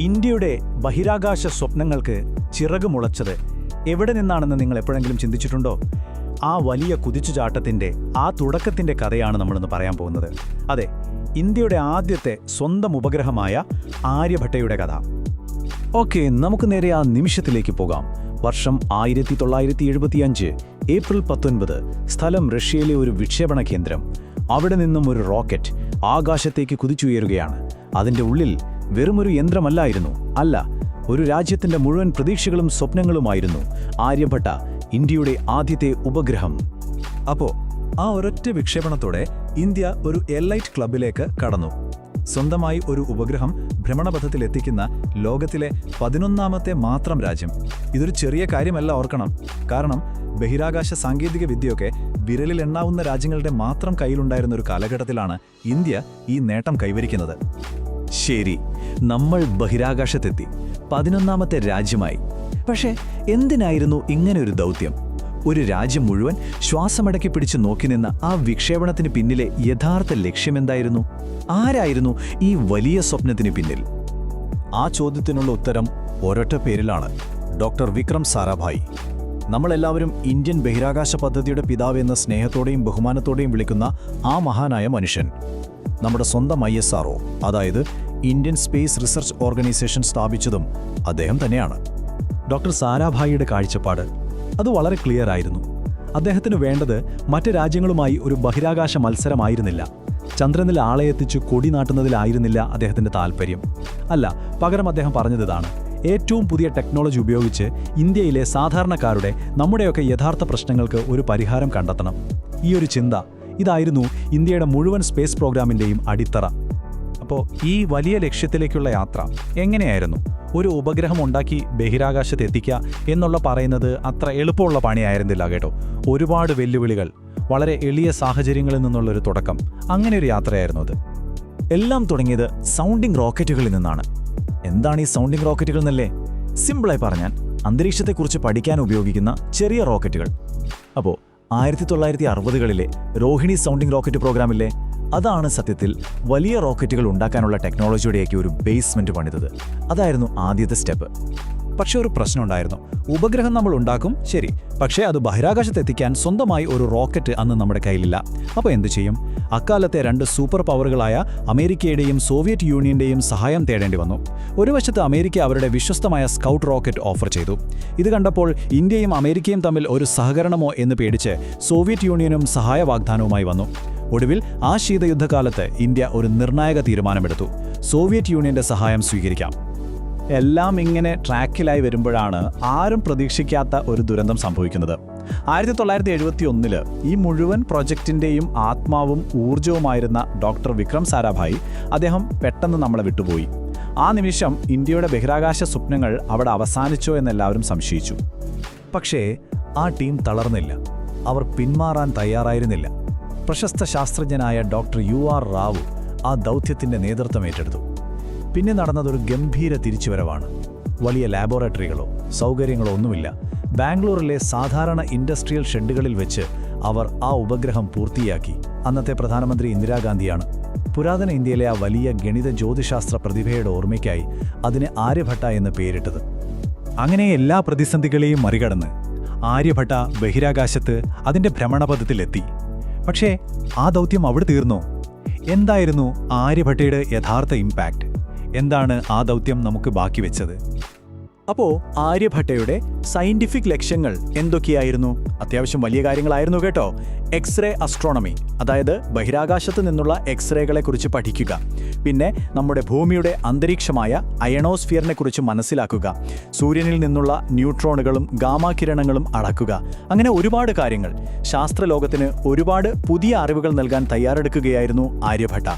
ഇന്ത്യയുടെ ബഹിരാകാശ സ്വപ്നങ്ങൾക്ക് ചിറക് മുളച്ചത് എവിടെ നിന്നാണെന്ന് നിങ്ങൾ എപ്പോഴെങ്കിലും ചിന്തിച്ചിട്ടുണ്ടോ? ആ വലിയ കുതിച്ചുചാട്ടത്തിന്റെ ആ തുടക്കത്തിന്റെ കഥയാണ് നമ്മളിന്ന് പറയാൻ പോകുന്നത്. അതെ ഇന്ത്യയുടെ ആദ്യത്തെ സ്വന്തം ഉപഗ്രഹമായ ആര്യഭട്ടയുടെ കഥ. ഓക്കെ നമുക്ക് നേരെ ആ നിമിഷത്തിലേക്ക് പോകാം. വർഷം ആയിരത്തി തൊള്ളായിരത്തി എഴുപത്തിയഞ്ച് ഏപ്രിൽ പത്തൊൻപത് സ്ഥലം റഷ്യയിലെ ഒരു വിക്ഷേപണ കേന്ദ്രം. അവിടെ നിന്നും ഒരു റോക്കറ്റ് ആകാശത്തേക്ക് കുതിച്ചുയരുകയാണ്. അതിന്റെ ഉള്ളിൽ വെറുമൊരു യന്ത്രമല്ലായിരുന്നു. അല്ല ഒരു രാജ്യത്തിന്റെ മുഴുവൻ പ്രതീക്ഷകളും സ്വപ്നങ്ങളുമായിരുന്നു ആര്യഭട്ട ഇന്ത്യയുടെ ആദ്യത്തെ ഉപഗ്രഹം. അപ്പോ ആ ഒരൊറ്റ വിക്ഷേപണത്തോടെ ഇന്ത്യ ഒരു എലൈറ്റ് ക്ലബിലേക്ക് കടന്നു. സ്വന്തമായി ഒരു ഉപഗ്രഹം ഭ്രമണപഥത്തിൽ ഭ്രമണപഥത്തിലെത്തിക്കുന്ന ലോകത്തിലെ പതിനൊന്നാമത്തെ മാത്രം രാജ്യം. ഇതൊരു ചെറിയ കാര്യമല്ല ഓർക്കണം. കാരണം ബഹിരാകാശ സാങ്കേതിക വിദ്യയൊക്കെ വിരലിൽ എണ്ണാവുന്ന രാജ്യങ്ങളുടെ മാത്രം കയ്യിലുണ്ടായിരുന്ന ഒരു കാലഘട്ടത്തിലാണ് ഇന്ത്യ ഈ നേട്ടം കൈവരിക്കുന്നത്. ശരി നമ്മൾ ബഹിരാകാശത്തെത്തി. പതിനൊന്നാമത്തെ രാജ്യമായി. പക്ഷേ എന്തിനായിരുന്നു ഇങ്ങനൊരു ദൗത്യം? ഒരു രാജ്യം മുഴുവൻ ശ്വാസമടക്കി പിടിച്ച് നോക്കിനിന്ന ആ വിക്ഷേപണത്തിന് പിന്നിലെ യഥാർത്ഥ ലക്ഷ്യമെന്തായിരുന്നു? ആരായിരുന്നു ഈ വലിയ സ്വപ്നത്തിന് പിന്നിൽ? ആ ചോദ്യത്തിനുള്ള ഉത്തരം ഒരൊറ്റ പേരിലാണ്. ഡോക്ടർ വിക്രം സാരാഭായി നമ്മളെല്ലാവരും ഇന്ത്യൻ ബഹിരാകാശ പദ്ധതിയുടെ പിതാവ് എന്ന സ്നേഹത്തോടെയും ബഹുമാനത്തോടെയും വിളിക്കുന്ന ആ മഹാനായ മനുഷ്യൻ. നമ്മുടെ സ്വന്തം ഐ എസ് ആർഒ അതായത് ഇന്ത്യൻ സ്പേസ് റിസർച്ച് ഓർഗനൈസേഷൻ സ്ഥാപിച്ചതും അദ്ദേഹം തന്നെയാണ്. ഡോക്ടർ സാരാഭായിയുടെ കാഴ്ചപ്പാട് അത് വളരെ ക്ലിയർ ആയിരുന്നു. അദ്ദേഹത്തിന് വേണ്ടത് മറ്റ് രാജ്യങ്ങളുമായി ഒരു ബഹിരാകാശ മത്സരമായിരുന്നില്ല. ചന്ദ്രനിൽ ആളെ എത്തിച്ച് കൊടി നാട്ടുന്നതിലായിരുന്നില്ല അദ്ദേഹത്തിന്റെ താല്പര്യം. അല്ല പകരം അദ്ദേഹം പറഞ്ഞതിതാണ് ഏറ്റവും പുതിയ ടെക്നോളജി ഉപയോഗിച്ച് ഇന്ത്യയിലെ സാധാരണക്കാരുടെ നമ്മുടെയൊക്കെ യഥാർത്ഥ പ്രശ്നങ്ങൾക്ക് ഒരു പരിഹാരം കണ്ടെത്തണം. ഈ ഒരു ചിന്ത ഇതായിരുന്നു ഇന്ത്യയുടെ മുഴുവൻ സ്പേസ് പ്രോഗ്രാമിന്റെയും അടിത്തറ. അപ്പോൾ ഈ വലിയ ലക്ഷ്യത്തിലേക്കുള്ള യാത്ര എങ്ങനെയായിരുന്നു? ഒരു ഉപഗ്രഹം ഉണ്ടാക്കി ബഹിരാകാശത്ത് എത്തിക്കുക എന്നുള്ള പറയുന്നത് അത്ര എളുപ്പമുള്ള പണിയായിരുന്നില്ല കേട്ടോ. ഒരുപാട് വെല്ലുവിളികൾ വളരെ എളിയ സാഹചര്യങ്ങളിൽ നിന്നുള്ളൊരു തുടക്കം അങ്ങനെ ഒരു യാത്രയായിരുന്നു അത്. എല്ലാം തുടങ്ങിയത് സൗണ്ടിംഗ് റോക്കറ്റുകളിൽ നിന്നാണ്. എന്താണ് ഈ സൗണ്ടിംഗ് റോക്കറ്റുകൾ എന്നല്ലേ? സിമ്പിളായി പറഞ്ഞാൽ അന്തരീക്ഷത്തെക്കുറിച്ച് പഠിക്കാൻ ഉപയോഗിക്കുന്ന ചെറിയ റോക്കറ്റുകൾ. അപ്പോൾ ആയിരത്തി തൊള്ളായിരത്തി അറുപതുകളിലെ രോഹിണി സൗണ്ടിംഗ് റോക്കറ്റ് പ്രോഗ്രാമില്ലേ അതാണ് സത്യത്തിൽ വലിയ റോക്കറ്റുകൾ ഉണ്ടാക്കാനുള്ള ടെക്നോളജിയുടെയൊക്കെ ഒരു ബേസ്മെന്റ് പണിതത്. അതായിരുന്നു ആദ്യത്തെ സ്റ്റെപ്പ്. പക്ഷേ ഒരു പ്രശ്നം ഉണ്ടായിരുന്നു ഉപഗ്രഹം നമ്മൾ ഉണ്ടാക്കും ശരി. പക്ഷേ അത് ബഹിരാകാശത്തെത്തിക്കാൻ സ്വന്തമായി ഒരു റോക്കറ്റ് അന്ന് നമ്മുടെ കയ്യിലില്ല. അപ്പോൾ എന്തു ചെയ്യും? അക്കാലത്തെ രണ്ട് സൂപ്പർ പവറുകളായ അമേരിക്കയുടെയും സോവിയറ്റ് യൂണിയന്റെയും സഹായം തേടേണ്ടി വന്നു. ഒരു വശത്ത് അമേരിക്ക അവരുടെ വിശ്വസ്തമായ സ്കൗട്ട് റോക്കറ്റ് ഓഫർ ചെയ്തു. ഇത് കണ്ടപ്പോൾ ഇന്ത്യയും അമേരിക്കയും തമ്മിൽ ഒരു സഹകരണമോ എന്ന് പേടിച്ച് സോവിയറ്റ് യൂണിയനും സഹായ വാഗ്ദാനവുമായി വന്നു. ഒടുവിൽ ആ ശീതയുദ്ധകാലത്ത് ഇന്ത്യ ഒരു നിർണായക തീരുമാനമെടുത്തു. സോവിയറ്റ് യൂണിയന്റെ സഹായം സ്വീകരിക്കാം. എല്ലാം ഇങ്ങനെ ട്രാക്കിലായി വരുമ്പോഴാണ് ആരും പ്രതീക്ഷിക്കാത്ത ഒരു ദുരന്തം സംഭവിക്കുന്നത്. ആയിരത്തി തൊള്ളായിരത്തി എഴുപത്തി ഒന്നിൽ ഈ മുഴുവൻ പ്രൊജക്റ്റിന്റെയും ആത്മാവും ഊർജവുമായിരുന്ന ഡോക്ടർ വിക്രം സാരാഭായി അദ്ദേഹം പെട്ടെന്ന് നമ്മളെ വിട്ടുപോയി. ആ നിമിഷം ഇന്ത്യയുടെ ബഹിരാകാശ സ്വപ്നങ്ങൾ അവിടെ അവസാനിച്ചോ എന്നെല്ലാവരും സംശയിച്ചു. പക്ഷേ ആ ടീം തളർന്നില്ല. അവർ പിന്മാറാൻ തയ്യാറായിരുന്നില്ല. പ്രശസ്ത ശാസ്ത്രജ്ഞനായ ഡോക്ടർ യു ആർ റാവു ആ ദൗത്യത്തിന്റെ നേതൃത്വം ഏറ്റെടുത്തു. പിന്നെ നടന്നതൊരു ഗംഭീര തിരിച്ചുവരവാണ്. വലിയ ലാബോറട്ടറികളോ സൗകര്യങ്ങളോ ഒന്നുമില്ല. ബാംഗ്ലൂരിലെ സാധാരണ ഇൻഡസ്ട്രിയൽ ഷെഡുകളിൽ വെച്ച് അവർ ആ ഉപഗ്രഹം പൂർത്തിയാക്കി. അന്നത്തെ പ്രധാനമന്ത്രി ഇന്ദിരാഗാന്ധിയാണ്. പുരാതന ഇന്ത്യയിലെ ആ വലിയ ഗണിത ജ്യോതിശാസ്ത്ര പ്രതിഭയുടെ ഓർമ്മയ്ക്കായി അതിന് ആര്യഭട്ട എന്ന് പേരിട്ടത്. അങ്ങനെ എല്ലാ പ്രതിസന്ധികളെയും മറികടന്ന് ആര്യഭട്ട ബഹിരാകാശത്ത് അതിന്റെ ഭ്രമണപഥത്തിലെത്തി. പക്ഷേ ആ ദൗത്യം അവിടെ തീർന്നോ? എന്തായിരുന്നു ആര്യഭട്ടയുടെ യഥാർത്ഥ ഇമ്പാക്റ്റ് എന്താണ് ആ ദൗത്യം നമുക്ക് ബാക്കി വെച്ചത്? അപ്പോ ആര്യഭട്ടയുടെ സയന്റിഫിക് ലക്ഷ്യങ്ങൾ എന്തൊക്കെയായിരുന്നു? അത്യാവശ്യം വലിയ കാര്യങ്ങളായിരുന്നു കേട്ടോ. എക്സ്റേ അസ്ട്രോണമി അതായത് ബഹിരാകാശത്ത് നിന്നുള്ള എക്സ്റേകളെ കുറിച്ച് പഠിക്കുക. പിന്നെ നമ്മുടെ ഭൂമിയുടെ അന്തരീക്ഷമായ അയണോസ്ഫിയറിനെ കുറിച്ച് മനസ്സിലാക്കുക. സൂര്യനിൽ നിന്നുള്ള ന്യൂട്രോണുകളും ഗാമാകിരണങ്ങളും അടക്കുക അങ്ങനെ ഒരുപാട് കാര്യങ്ങൾ. ശാസ്ത്രലോകത്തിന് ഒരുപാട് പുതിയ അറിവുകൾ നൽകാൻ തയ്യാറെടുക്കുകയായിരുന്നു ആര്യഭട്ട.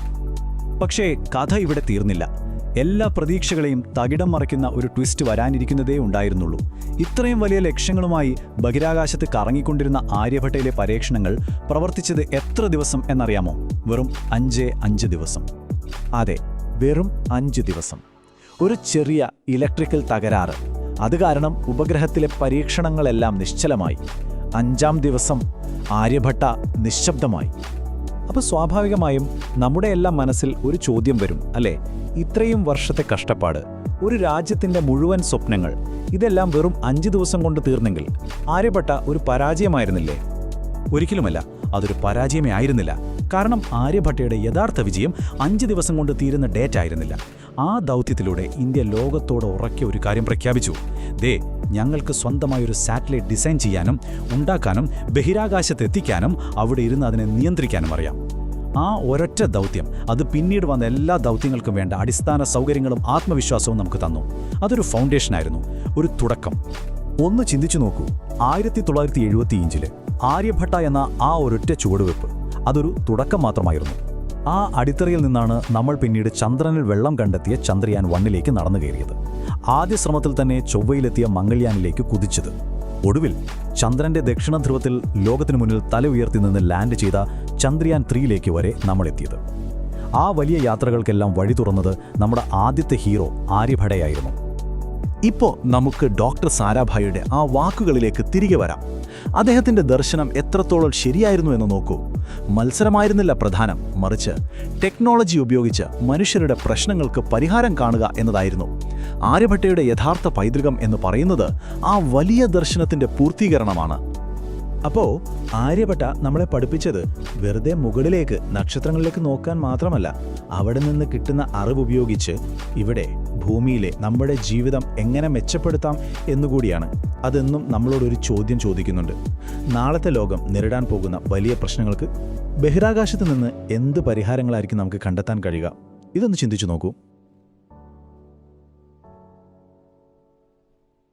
പക്ഷേ കഥ ഇവിടെ തീർന്നില്ല. എല്ലാ പ്രതീക്ഷകളെയും തകിടം മറിക്കുന്ന ഒരു ട്വിസ്റ്റ് വരാനിരിക്കുന്നതേ ഉണ്ടായിരുന്നുള്ളൂ. ഇത്രയും വലിയ ലക്ഷ്യങ്ങളുമായി ബഹിരാകാശത്ത് കറങ്ങിക്കൊണ്ടിരുന്ന ആര്യഭട്ടയിലെ പരീക്ഷണങ്ങൾ പ്രവർത്തിച്ചത് എത്ര ദിവസം എന്നറിയാമോ? വെറും അഞ്ചേ അഞ്ച് ദിവസം. അതെ വെറും അഞ്ച് ദിവസം. ഒരു ചെറിയ ഇലക്ട്രിക്കൽ തകരാറ്. അത് കാരണം ഉപഗ്രഹത്തിലെ പരീക്ഷണങ്ങളെല്ലാം നിശ്ചലമായി. അഞ്ചാം ദിവസം ആര്യഭട്ട നിശബ്ദമായി. അപ്പോൾ സ്വാഭാവികമായും നമ്മുടെ എല്ലാം മനസ്സിൽ ഒരു ചോദ്യം വരും അല്ലേ? ഇത്രയും വർഷത്തെ കഷ്ടപ്പാട് ഒരു രാജ്യത്തിന്റെ മുഴുവൻ സ്വപ്നങ്ങൾ ഇതെല്ലാം വെറും അഞ്ച് ദിവസം കൊണ്ട് തീർന്നെങ്കിൽ ആര്യപ്പെട്ട ഒരു പരാജയമായിരുന്നില്ലേ? ഒരിക്കലുമല്ല. അതൊരു പരാജയമേ ആയിരുന്നില്ല. കാരണം ആര്യഭട്ടയുടെ യഥാർത്ഥ വിജയം അഞ്ച് ദിവസം കൊണ്ട് തീരുന്ന ഡേറ്റ് ആയിരുന്നില്ല. ആ ദൗത്യത്തിലൂടെ ഇന്ത്യ ലോകത്തോട് ഉറക്കെ ഒരു കാര്യം പ്രഖ്യാപിച്ചു. ദേ ഞങ്ങൾക്ക് സ്വന്തമായി ഒരു സാറ്റലൈറ്റ് ഡിസൈൻ ചെയ്യാനും ഉണ്ടാക്കാനും ബഹിരാകാശത്ത് എത്തിക്കാനും അവിടെ ഇരുന്ന് അതിനെ നിയന്ത്രിക്കാനും അറിയാം. ആ ഒരൊറ്റ ദൗത്യം അത് പിന്നീട് വന്ന എല്ലാ ദൗത്യങ്ങൾക്കും വേണ്ട അടിസ്ഥാന സൗകര്യങ്ങളും ആത്മവിശ്വാസവും നമുക്ക് തന്നു. അതൊരു ഫൗണ്ടേഷനായിരുന്നു ഒരു തുടക്കം. ഒന്ന് ചിന്തിച്ചു നോക്കൂ. ആയിരത്തി തൊള്ളായിരത്തി എഴുപത്തിയഞ്ചിൽ ആര്യഭട്ട എന്ന ആ ഒരൊറ്റ ചുവടുവെപ്പ് അതൊരു തുടക്കം മാത്രമായിരുന്നു. ആ അടിത്തറയിൽ നിന്നാണ് നമ്മൾ പിന്നീട് ചന്ദ്രനിൽ വെള്ളം കണ്ടെത്തിയ ചന്ദ്രയാൻ വണ്ണിലേക്ക് നടന്നു കയറിയത്. ആദ്യ ശ്രമത്തിൽ തന്നെ ചൊവ്വയിലെത്തിയ മംഗൾയാനിലേക്ക് കുതിച്ചത്. ഒടുവിൽ ചന്ദ്രന്റെ ദക്ഷിണ ധ്രുവത്തിൽ ലോകത്തിനു മുന്നിൽ തല ഉയർത്തി നിന്ന് ലാൻഡ് ചെയ്ത ചന്ദ്രയാൻ ത്രീയിലേക്ക് വരെ നമ്മളെത്തിയത്. ആ വലിയ യാത്രകൾക്കെല്ലാം വഴി തുറന്നത് നമ്മുടെ ആദ്യത്തെ ഹീറോ ആര്യഭടയായിരുന്നു. ഇപ്പോൾ നമുക്ക് ഡോക്ടർ സാരാഭായിയുടെ ആ വാക്കുകളിലേക്ക് തിരികെ വരാം. അദ്ദേഹത്തിന്റെ ദർശനം എത്രത്തോളം ശരിയായിരുന്നു എന്ന് നോക്കൂ. മത്സരമായിരുന്നില്ല പ്രധാനം മറിച്ച് ടെക്നോളജി ഉപയോഗിച്ച് മനുഷ്യരുടെ പ്രശ്നങ്ങൾക്ക് പരിഹാരം കാണുക എന്നതായിരുന്നു. ആര്യഭട്ടയുടെ യഥാർത്ഥ പൈതൃകം എന്ന് പറയുന്നത് ആ വലിയ ദർശനത്തിന്റെ പൂർത്തീകരണമാണ്. അപ്പോൾ ആര്യഭട്ട നമ്മളെ പഠിപ്പിച്ചത് വെറുതെ മുകളിലേക്ക് നക്ഷത്രങ്ങളിലേക്ക് നോക്കാൻ മാത്രമല്ല അവിടെ നിന്ന് കിട്ടുന്ന അറിവ് ഉപയോഗിച്ച് ഇവിടെ ഭൂമിയിലെ നമ്മുടെ ജീവിതം എങ്ങനെ മെച്ചപ്പെടുത്താം എന്നുകൂടിയാണ് അതെന്നും നമ്മളോടൊരു ചോദ്യം ചോദിക്കുന്നുണ്ട്. നാളത്തെ ലോകം നേരിടാൻ പോകുന്ന വലിയ പ്രശ്നങ്ങൾക്ക് ബഹിരാകാശത്ത് നിന്ന് എന്ത് പരിഹാരങ്ങളായിരിക്കും നമുക്ക് കണ്ടെത്താൻ കഴിയുക? ഇതൊന്ന് ചിന്തിച്ചു നോക്കൂ.